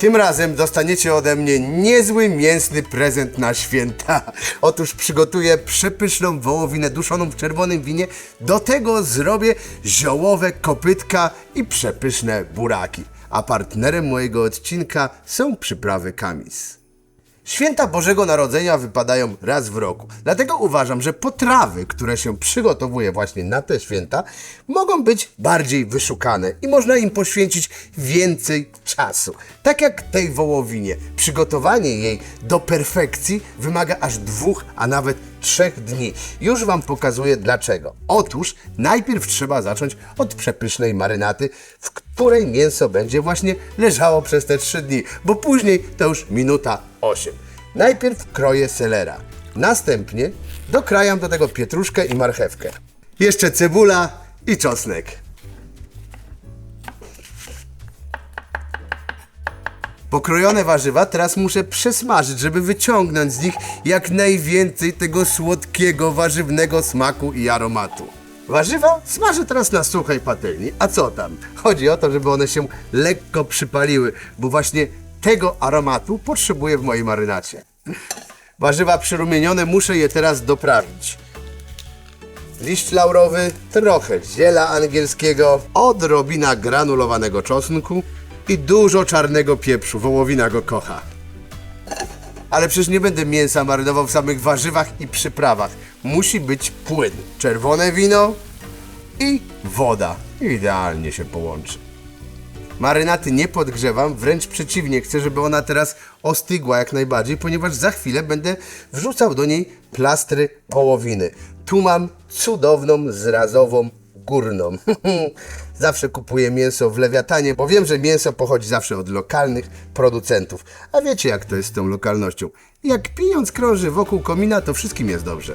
Tym razem dostaniecie ode mnie niezły mięsny prezent na święta. Otóż przygotuję przepyszną wołowinę duszoną w czerwonym winie. Do tego zrobię ziołowe kopytka i przepyszne buraki. A partnerem mojego odcinka są przyprawy kamis. Święta Bożego Narodzenia wypadają raz w roku. Dlatego uważam, że potrawy, które się przygotowuje właśnie na te święta, mogą być bardziej wyszukane i można im poświęcić więcej czasu. Tak jak tej wołowinie. Przygotowanie jej do perfekcji wymaga aż dwóch, a nawet trzech dni. Już Wam pokazuję dlaczego. Otóż najpierw trzeba zacząć od przepysznej marynaty, w której mięso będzie właśnie leżało przez te trzy dni, bo później to już minuta 8. Najpierw kroję selera. Następnie dokrajam do tego pietruszkę i marchewkę. Jeszcze cebula i czosnek. Pokrojone warzywa teraz muszę przesmażyć, żeby wyciągnąć z nich jak najwięcej tego słodkiego, warzywnego smaku i aromatu. Warzywa smażę teraz na suchej patelni. A co tam? Chodzi o to, żeby one się lekko przypaliły, bo właśnie tego aromatu potrzebuję w mojej marynacie. Warzywa przyrumienione muszę je teraz doprawić. Liść laurowy, trochę ziela angielskiego, odrobina granulowanego czosnku i dużo czarnego pieprzu. Wołowina go kocha. Ale przecież nie będę mięsa marynował w samych warzywach i przyprawach. Musi być płyn. Czerwone wino i woda. Idealnie się połączy. Marynaty nie podgrzewam, wręcz przeciwnie, chcę, żeby ona teraz ostygła jak najbardziej, ponieważ za chwilę będę wrzucał do niej plastry wołowiny. Tu mam cudowną, zrazową, górną. zawsze kupuję mięso w lewiatanie, bo wiem, że mięso pochodzi zawsze od lokalnych producentów. A wiecie jak to jest z tą lokalnością? Jak pieniądz krąży wokół komina, to wszystkim jest dobrze.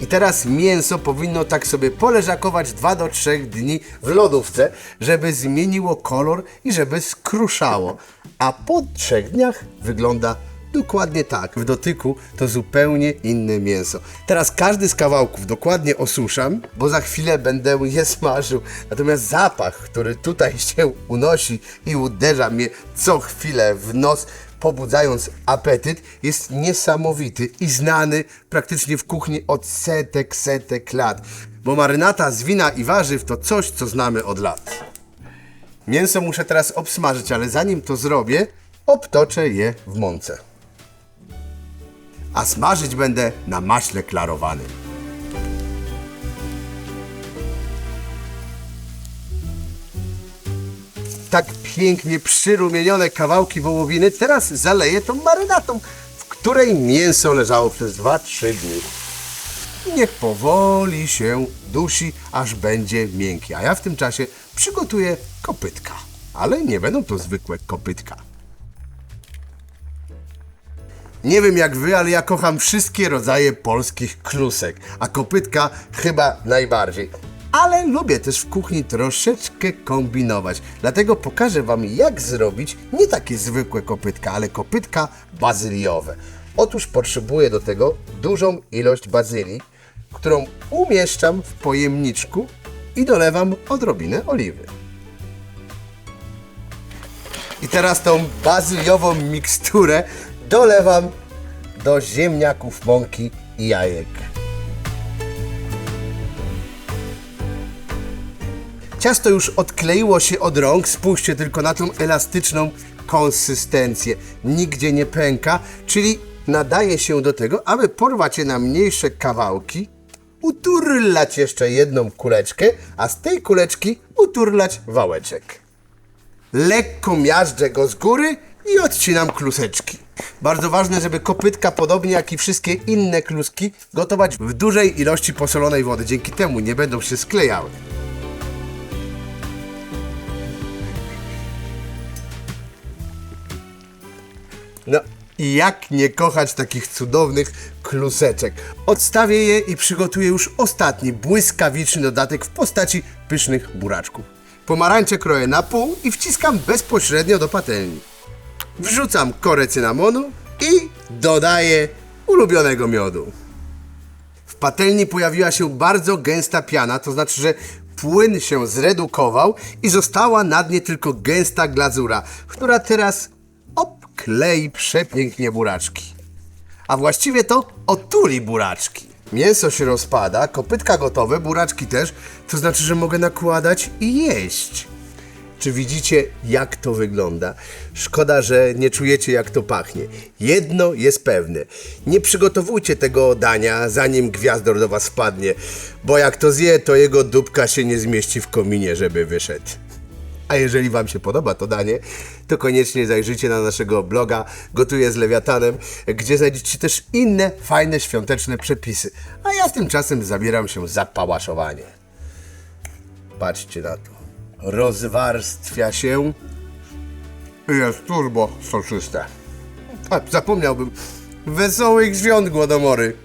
I teraz mięso powinno tak sobie poleżakować 2 do 3 dni w lodówce, żeby zmieniło kolor i żeby skruszało. A po 3 dniach wygląda dokładnie tak. W dotyku to zupełnie inne mięso. Teraz każdy z kawałków dokładnie osuszam, bo za chwilę będę je smażył. Natomiast zapach, który tutaj się unosi i uderza mnie co chwilę w nos, pobudzając apetyt, jest niesamowity i znany praktycznie w kuchni od setek, setek lat. Bo marynata z wina i warzyw to coś, co znamy od lat. Mięso muszę teraz obsmażyć, ale zanim to zrobię, obtoczę je w mące. A smażyć będę na maśle klarowanym. Tak pięknie przyrumienione kawałki wołowiny teraz zaleję tą marynatą, w której mięso leżało przez 2-3 dni. Niech powoli się dusi, aż będzie miękkie. A ja w tym czasie przygotuję kopytka. Ale nie będą to zwykłe kopytka. Nie wiem jak wy, ale ja kocham wszystkie rodzaje polskich klusek, a kopytka chyba najbardziej. Ale lubię też w kuchni troszeczkę kombinować. Dlatego pokażę wam jak zrobić nie takie zwykłe kopytka, ale kopytka bazyliowe. Otóż potrzebuję do tego dużą ilość bazylii, którą umieszczam w pojemniczku i dolewam odrobinę oliwy. I teraz tą bazyliową miksturę dolewam do ziemniaków, mąki i jajek. Ciasto już odkleiło się od rąk, spójrzcie tylko na tą elastyczną konsystencję. Nigdzie nie pęka, czyli nadaje się do tego, aby porwać je na mniejsze kawałki, uturlać jeszcze jedną kuleczkę, a z tej kuleczki uturlać wałeczek. Lekko miażdżę go z góry i odcinam kluseczki. Bardzo ważne, żeby kopytka, podobnie jak i wszystkie inne kluski, gotować w dużej ilości posolonej wody. Dzięki temu nie będą się sklejały. No i jak nie kochać takich cudownych kluseczek? Odstawię je i przygotuję już ostatni błyskawiczny dodatek w postaci pysznych buraczków. Pomarańcze kroję na pół i wciskam bezpośrednio do patelni. Wrzucam korę cynamonu i dodaję ulubionego miodu. W patelni pojawiła się bardzo gęsta piana, to znaczy, że płyn się zredukował i została na dnie tylko gęsta glazura, która teraz obklei przepięknie buraczki. A właściwie to otuli buraczki. Mięso się rozpada, kopytka gotowe, buraczki też, to znaczy, że mogę nakładać i jeść. Czy widzicie, jak to wygląda? Szkoda, że nie czujecie, jak to pachnie. Jedno jest pewne. Nie przygotowujcie tego dania, zanim gwiazdor do was wpadnie, bo jak to zje, to jego dupka się nie zmieści w kominie, żeby wyszedł. A jeżeli Wam się podoba to danie, to koniecznie zajrzyjcie na naszego bloga Gotuję z Lewiatanem, gdzie znajdziecie też inne fajne świąteczne przepisy. A ja tymczasem zabieram się za pałaszowanie. Patrzcie na to. Rozwarstwia się. i Jest turbo soczyste. A, zapomniałbym. Wesołych świąt, Głodomory.